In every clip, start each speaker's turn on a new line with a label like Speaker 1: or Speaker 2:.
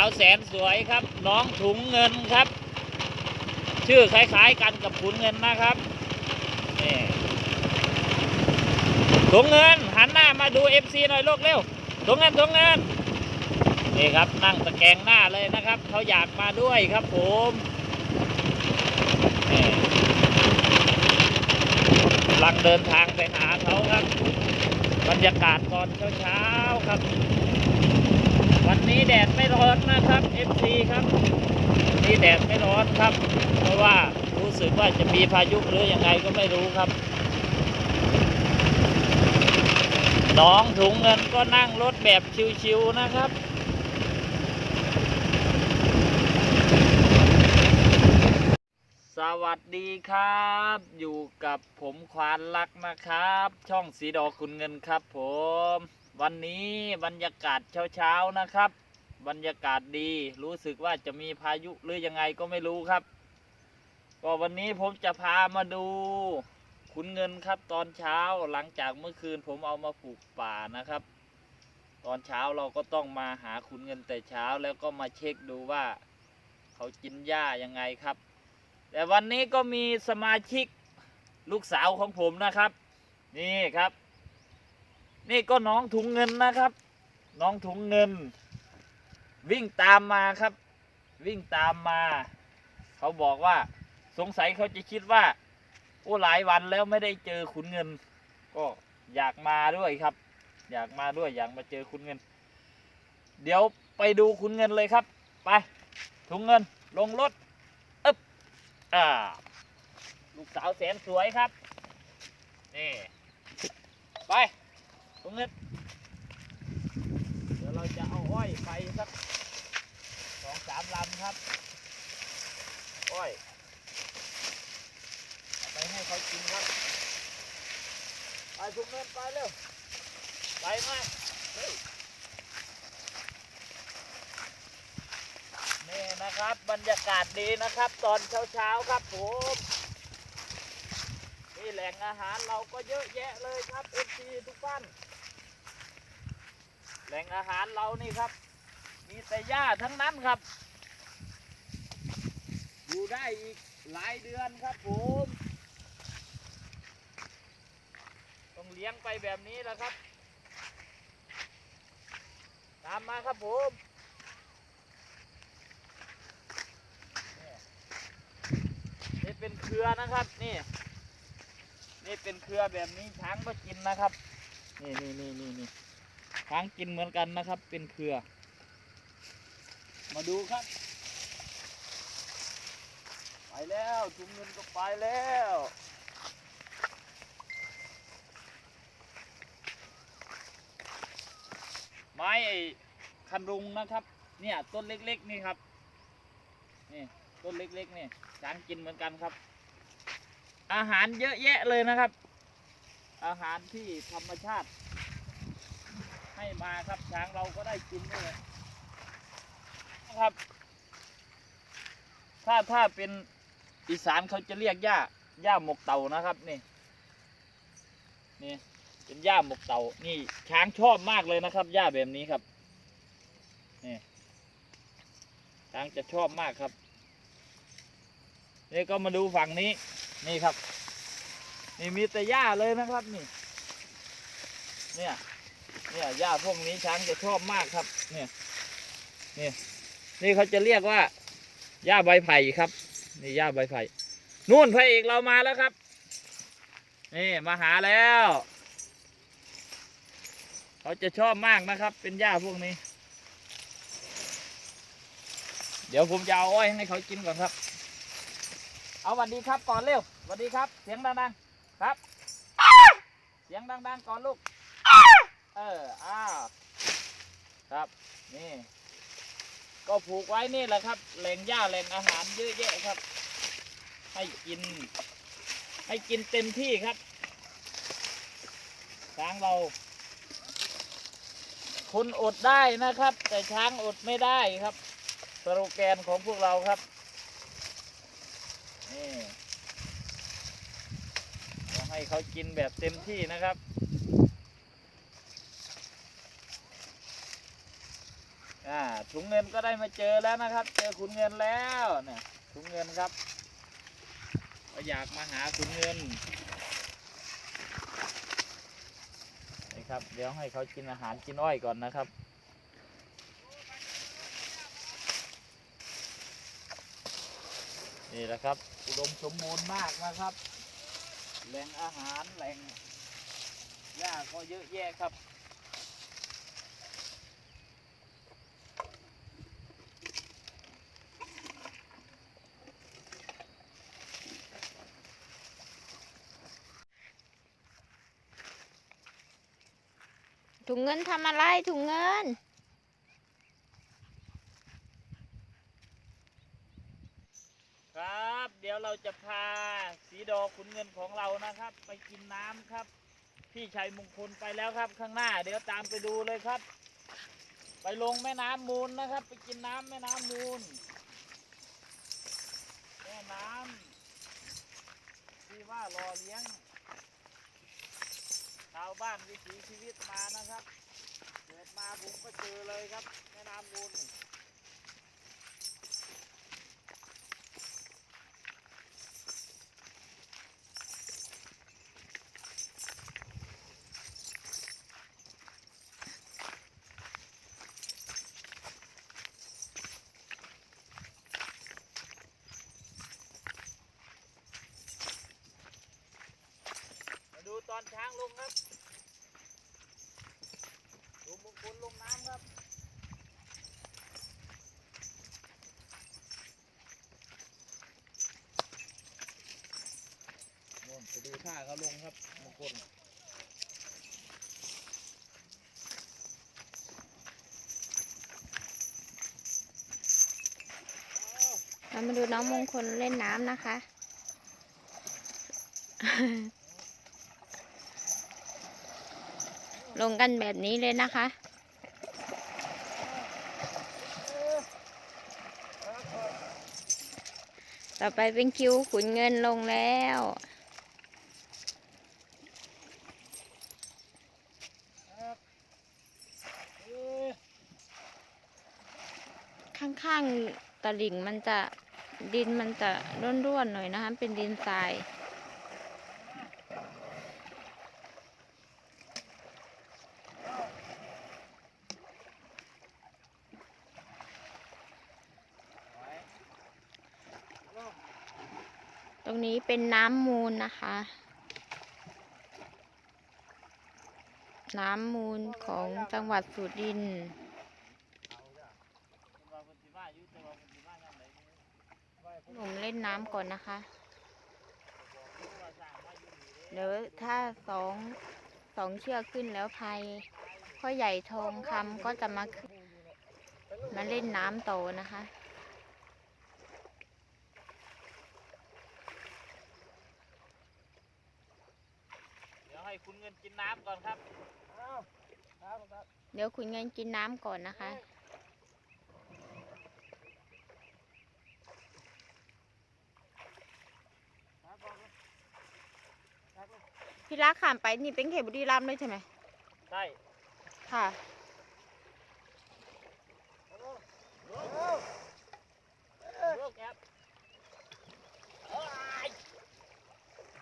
Speaker 1: าวแสนสวยครับ น้องถุงเงินครับ ชื่อคล้ายๆกันกับขุนเงินนะครับนี่ถุงเงินหันหน้ามาดู FC หน่อยลูกเร็วถุงเงินถุงเงินนี่ครับนั่งตะแคงหน้าเลยนะครับเขาอยากมาด้วยครับผมนี่กำลังเดินทางไปหาเขาครับ บรรยากาศตอนเช้าๆครับ นนี้แดดไม่ร้อนนะครับ FC ครับนี่แดดไม่ร้อนครับ เพราะว่ารู้สึกว่าจะมีพายุหรือยังไงก็ไม่รู้ครับน้องถุงเงินก็นั่งรถแบบชิวๆนะครับสวัสดีครับ อยู่กับผมควานลักนะครับ ช่องสีดอกคุณเงินครับผม วันนี้บรรยากาศเช้าๆนะครับ บรรยากาศดีรู้สึกว่าจะมีพายุหรือยังไงก็ไม่รู้ครับ ก็วันนี้ผมจะพามาดูขุนเงินครับ ตอนเช้าหลังจากเมื่อคืนผมเอามาปลูกป่านะครับ ตอนเช้าเราก็ต้องมาหาขุนเงินแต่เช้าแล้วก็มาเช็คดูว่า เขากินหญ้ายังไงครับ แต่วันนี้ก็มีสมาชิกลูกสาวของผมนะครับ นี่ครับ นี่ก็น้องถุงเงินนะครับ น้องถุงเงิน วิ่งตามมาครับ วิ่งตามมา เขาบอกว่าสงสัยเขาจะคิดว่าโอ้หลายวันแล้วไม่ได้เจอขุนเงิน ก็อยากมาด้วยครับ อยากมาด้วยอยากมาเจอขุนเงิน เดี๋ยวไปดูขุนเงินเลยครับ ไป ถุงเงินลงรถอึ๊บอ่าลูกสาวแสนสวยครับนี่ไป รงนี้เดี๋ยวเราจะเอาอ้อยไปสักสองสามลำครับ อ้อยเอาไปให้เขากินครับ ไปทุกเงินไปเร็ว ไปมาเฮ้ยนี่นะครับบรรยากาศดีนะครับ ตอนเช้าๆครับผมนี่แหล่งอาหารเราก็เยอะแยะเลยครับเอฟซีทุกท่าน แหล่งอาหารเรานี่ครับ มีแต่หญ้าทั้งนั้นครับ อยู่ได้อีกหลายเดือนครับผม ต้องเลี้ยงไปแบบนี้แหละครับ ตามมาครับผมนี่เป็นเครือนะครับนี่ นี่เป็นเครือแบบนี้ช้างก็กินนะครับ นี่นี่นี่นี่นี่ ช้างกินเหมือนกันนะครับ เป็นเครือ มาดูครับ ไปแล้วถุงเงินก็ไปแล้วไม้ไอ้คันรุงนะครับ เนี่ยต้นเล็กๆนี่ครับ นี่ต้นเล็กๆนี่ช้างกินเหมือนกันครับ อาหารเยอะแยะเลยนะครับ อาหารที่ธรรมชาติ ให้มาครับช้างเราก็ได้กินด้วยนะครับ ถ้าถ้าเป็นอีสานเขาจะเรียกหญ้าหญ้าหมกเต่านะครับนี่นี่เป็นหญ้าหมกเต่านี่ช้างชอบมากเลยนะครับหญ้าแบบนี้ครับนี่ช้างจะชอบมากครับนี่ก็มาดูฝั่งนี้นี่ครับ นี่มีแต่หญ้าเลยนะครับนี่ เนี่ย เนี่ยหญ้าพวกนี้ช้างจะชอบมากครับ เนี่ย นี่นี่เขาจะเรียกว่าหญ้าใบไผ่ครับ นี่หญ้าใบไผ่นู่นพระเอกเรามาแล้วครับ นี่มาหาแล้ว เขาจะชอบมากนะครับ เป็นหญ้าพวกนี้ เดี๋ยวผมจะเอาอ้อยให้เขากินก่อนครับ เอาสวัสดีครับก่อนเร็วสวัสดีครับ เสียงดังๆครับ เสียงดังๆก่อนลูก อออ้าวครับนี่ ก็ผูกไว้นี่แหละครับ แหล่งหญ้าแหล่งอาหารเยอะแยะครับ ให้กิน ให้กินเต็มที่ครับช้างเราคุณอดได้นะครับ แต่ช้างอดไม่ได้ครับสโลแกนของพวกเราครับนี่ให้เขากินแบบเต็มที่นะครับ อ่าถุงเงินก็ได้มาเจอแล้วนะครับ เจอขุนเงินแล้วเนี่ยถุงเงินครับก็อยากมาหาขุนเงินนี่ครับเดี๋ยวให้เขากินอาหารกินอ้อยก่อนนะครับนี่แหละครับ อุดมสมบูรณ์มากนะครับ แหล่งอาหารแหล่งหญ้าก็เยอะแยะครับ
Speaker 2: ถุงเงินทำอะไรถุงเงิน
Speaker 1: ครับ เดี๋ยวเราจะพาสีดอขุนเงินของเรานะครับ ไปกินน้ำครับ พี่ชัยมงคลไปแล้วครับ ข้างหน้า เดี๋ยวตามไปดูเลยครับ ไปลงแม่น้ำมูลนะครับ ไปกินน้ำแม่น้ำมูลแม่น้ำที่ว่า รอเลี้ยงาวบ้านวิถีชีวิตมานะครับเกิดมาผมก็เจอเลยครับแม่น้ำมูลมาดูตอนช้างลงครับ ดูมงคลลงน้ำครับ นู่นไป ดูท่าเขาลงครับมงคล
Speaker 2: เรามาดูน้องมงคลเล่นน้ำนะคะ ลงกันแบบนี้เลยนะคะต่อไปเป็นคิวขุนเงินลงแล้ว ข้างตลิ่งมันจะดินมันจะร่วนๆหน่อยนะคะ เป็นดินทราย ตรงนี้เป็นน้ำมูลนะคะ น้ำมูลของจังหวัดสุรินทร์ หนุ่มเล่นน้ำก่อนนะคะ เดี๋ยวถ้าสองสองเชือกขึ้นแล้วพายพ่อใหญ่ทองคำก็จะมาขึ้นมาเล่นน้ำโตนะคะ
Speaker 1: เดี๋ยวให้คุณเงินกินน้ำก่อนครับ
Speaker 2: เดี๋ยวคุณเงินกินน้ำก่อนนะคะ พี่รักขามไปนี่เป็นเขตบุรีรัมย์เลยใช่ไหม
Speaker 1: ใช่
Speaker 2: ค่ะ
Speaker 1: ลูกแอบเอ้ย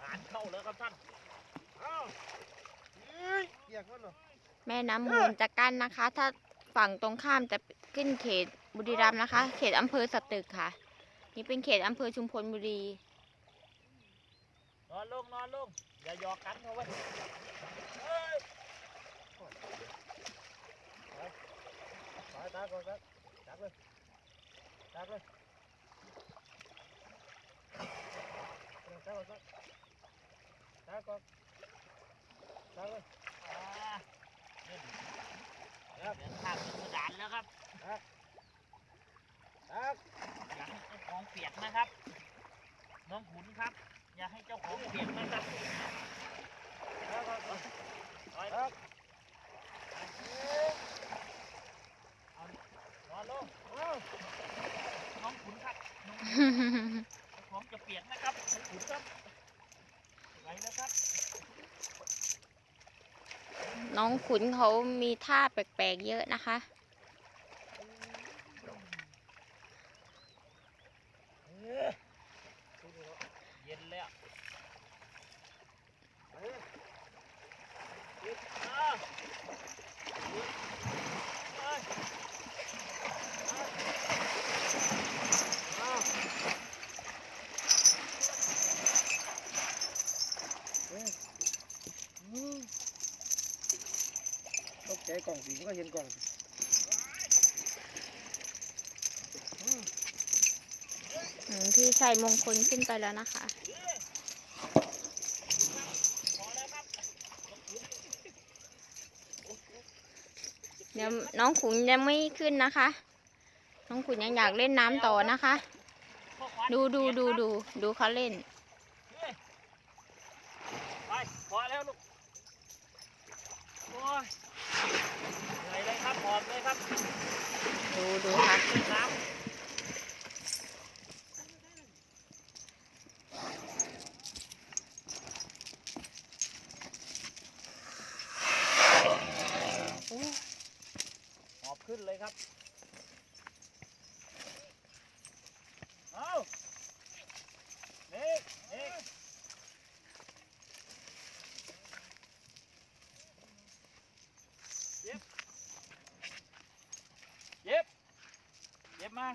Speaker 1: งานเข้าแล้วครับท่าน
Speaker 2: แม่น้ำมูลจะกั้นนะคะ ถ้าฝั่งตรงข้ามจะขึ้นเขตบุรีรัมย์นะคะ เขตอำเภอสตึกค่ะ นี่เป็นเขตอำเภอชุมพลบุรี
Speaker 1: นอนลงนอนลง อย่าหยอกกันเขาไว้เอ้ย
Speaker 3: ไปตาก่อนครับจับเลยจับเลยจับก่อนครับจับก่อนจับเลย
Speaker 1: อ่าเล่นเดินข้ามกระดานแล้วครับ
Speaker 3: จับ
Speaker 1: อย่าให้เจ้าของเปียกนะครับ น้องขุนครับ อย่าให้เจ้าของเปียนะครับ
Speaker 3: จับก่อน
Speaker 1: ร้อย
Speaker 3: จับ
Speaker 1: นอนลงน้องขุนครับน้องขุนเจ้าของจะเปียกนะครับน้องขุนครับไหวแล้วครับ
Speaker 2: น้องขุนเขามีท่าแปลกๆเยอะนะคะ
Speaker 1: อ
Speaker 3: งสิมันก็เห็นกล่อง
Speaker 2: พี่ชัยมงคลขึ้นไปแล้วนะคะ เดี๋ยวน้องขุนยังไม่ขึ้นนะคะ น้องขุนยังอยากเล่นน้ำต่อนะคะ ดูดูดูดูดูเขาเล่น
Speaker 1: ไปพอแล้วลูก โอ้ยเหนื่อยเลยครับหอบเลยครับ
Speaker 2: ดูดูค่ะ
Speaker 1: หอบขึ้นเลยครับ เอาเด็กเด็กเย็บ เย็บ เย็บมา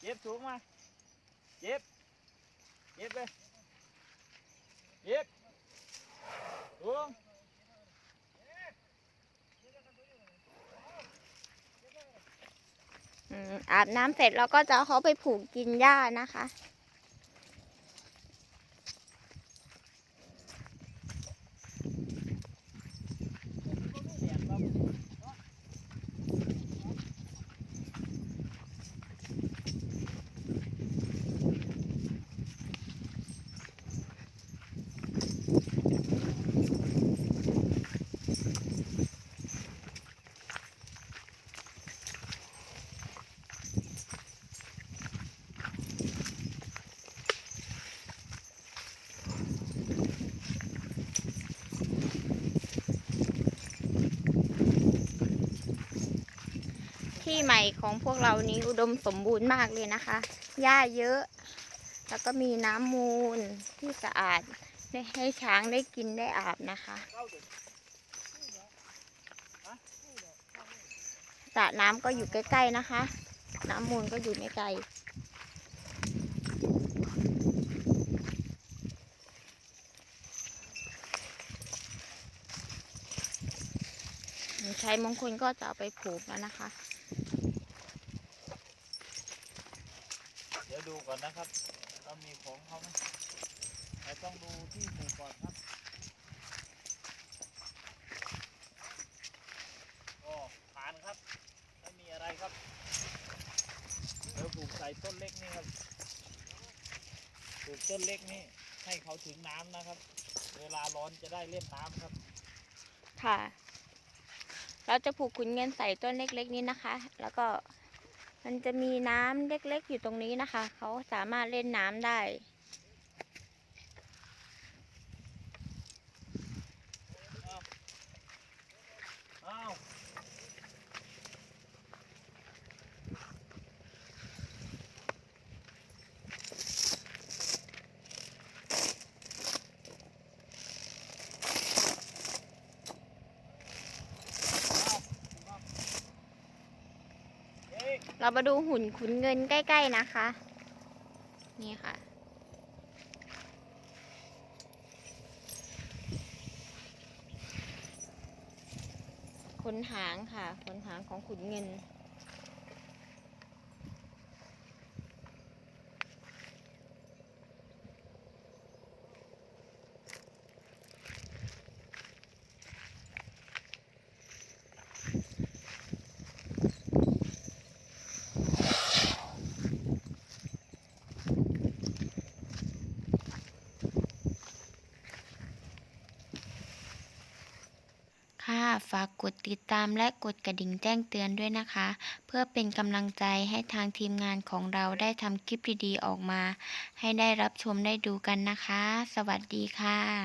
Speaker 1: เย็บสูงมาเย็บเย็บเลยเย็บสูง
Speaker 2: อืมอาบน้ำเสร็จเราก็จะเอาเขาไปผูกกินหญ้านะคะ ของพวกเรานี้อุดมสมบูรณ์มากเลยนะคะ หญ้าเยอะ แล้วก็มีน้ำมูลที่สะอาดได้ให้ช้างได้กินได้อาบนะคะสระน้ำก็อยู่ใกล้ๆนะคะ น้ำมูลก็อยู่ไม่ไกลชัยมงคลก็จะเอาไปผูกแล้วนะคะ
Speaker 1: เดูก่อนนะครับเรามีของเขาไหมเราต้องดูที่ผูกก่อนครับโอ้ผ่านครับไม่มีอะไรครับเดี๋ยวผูกใส่ต้นเล็กนี่ครับผูกต้นเล็กนี่ให้เขาถึงน้ำนะครับ เวลาร้อนจะได้เล่นน้ำครับ
Speaker 2: ค่ะ เราจะผูกขุนเงินใส่ต้นเล็กๆนี้นะคะ แล้วก็ มันจะมีน้ำเล็กๆอยู่ตรงนี้นะคะ เขาสามารถเล่นน้ำได้
Speaker 1: อ้าว เรา
Speaker 2: มาดูหุ่นขุนเงินใกล้ ๆนะคะ นี่ค่ะ ขนหางค่ะ ขนหางของขุนเงิน กดติดตามและกดกระดิ่งแจ้งเตือนด้วยนะคะ เพื่อเป็นกำลังใจให้ทางทีมงานของเราได้ทำคลิปดีๆออกมา ให้ได้รับชมได้ดูกันนะคะ สวัสดีค่ะ